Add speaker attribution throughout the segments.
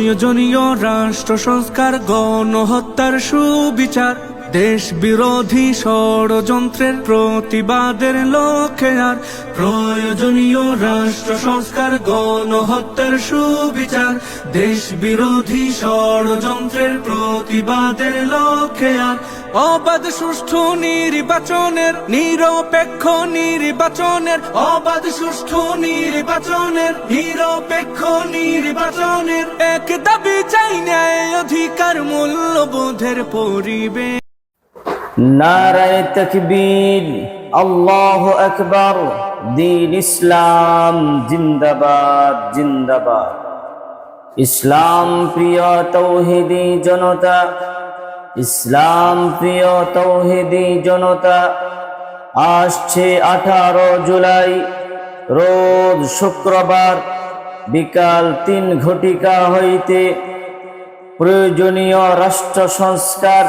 Speaker 1: প্রয়োজনীয় রাষ্ট্র সংস্কার গণহত্যার সুবিচার। দেশ বিরোধী ষড়যন্ত্রের প্রতিবাদের লক্ষ্যে আর প্রয়োজনীয় রাষ্ট্র সংস্কার, গণহত্যার সুবিচার। দেশ বিরোধী ষড়যন্ত্রের প্রতিবাদের লক্ষ্যে আর অবাধ, সুষ্ঠু নির্বাচনের, নিরপেক্ষ নির্বাচনের, অবাধ, সুষ্ঠু নির্বাচনের, নিরপেক্ষ নির্বাচনের। এক দাবি চাই ন্যায় অধিকার, মূল্যবোধের পরিবেশ।
Speaker 2: নারায় তকবীর, আল্লাহ আকবর, দিন ইসলাম জিন্দাবাদ জিন্দাবাদ। ইসলাম প্রিয় তৌহিদি জনতা, ইসলাম প্রিয় তৌহিদি জনতা, আসছে আঠারো জুলাই, রোজ শুক্রবার বিকাল তিন ঘটিকা হইতে প্রয়োজনীয় রাষ্ট্র সংস্কার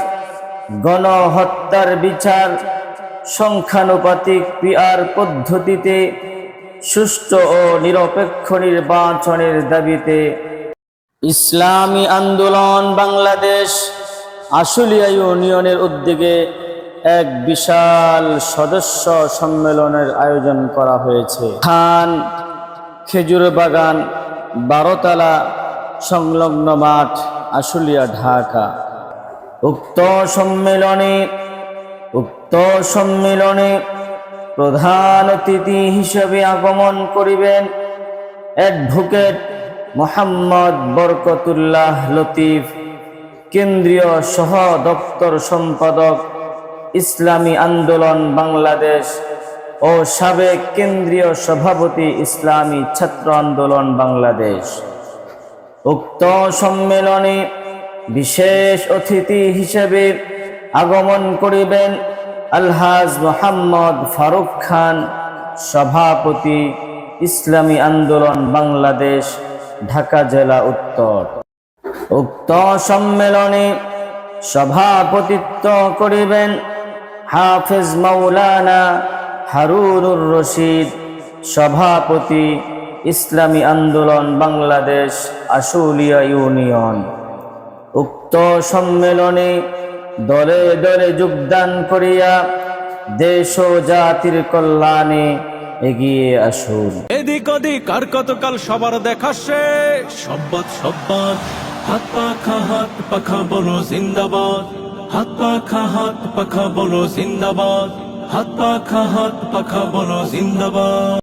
Speaker 2: গণহত্যার বিচার, সংখ্যানুপাতিক পিআর পদ্ধতিতে, সুষ্ঠু ও নিরপেক্ষ নির্বাচনের দাবিতে। ইসলামী আন্দোলন বাংলাদেশ, আশুলিয়া ইউনিয়নের উদ্যোগে এক বিশাল সদস্য সম্মেলনের আয়োজন করা হয়েছে। খান খেজুর বাগান, বারোতলা সংলগ্ন মাঠ, আশুলিয়া, ঢাকা। উক্ত সম্মেলনে উক্ত সম্মেলনে প্রধান অতিথি হিসেবে আগমন করিবেন অ্যাডভোকেট মোহাম্মদ বরকতুল্লাহ লতিফ, কেন্দ্রীয় সহ দপ্তর সম্পাদক ইসলামী আন্দোলন বাংলাদেশ ও সাবেক কেন্দ্রীয় সভাপতি ইসলামী ছাত্র আন্দোলন বাংলাদেশ। উক্ত সম্মেলনে বিশেষ অতিথি হিসেবে আগমন করিবেন আলহাজ মোহাম্মদ ফারুক খান, সভাপতি ইসলামী আন্দোলন বাংলাদেশ, ঢাকা জেলা উত্তর। উক্ত সম্মেলনে সভাপতিত্ব করিবেন হাফেজ মাওলানা হারুনুর রশিদ, সভাপতি ইসলামী আন্দোলন বাংলাদেশ আশুলিয়া ইউনিয়ন। উক্ত সম্মেলনে দলে দলে যোগদান করিয়া দেশ ও জাতির কল্যাণে এগিয়ে আসুন।
Speaker 1: এদিক ওদিক আর কতকাল সবার দেখা শেষ? সব্বাদ সব্বাদ হাত পাখা হাত পাখা বলো জিন্দাবাদ। হাত পাখা হাত পাখা বলো জিন্দাবাদ। হাত পাখা হাত পাখা বলো জিন্দাবাদ।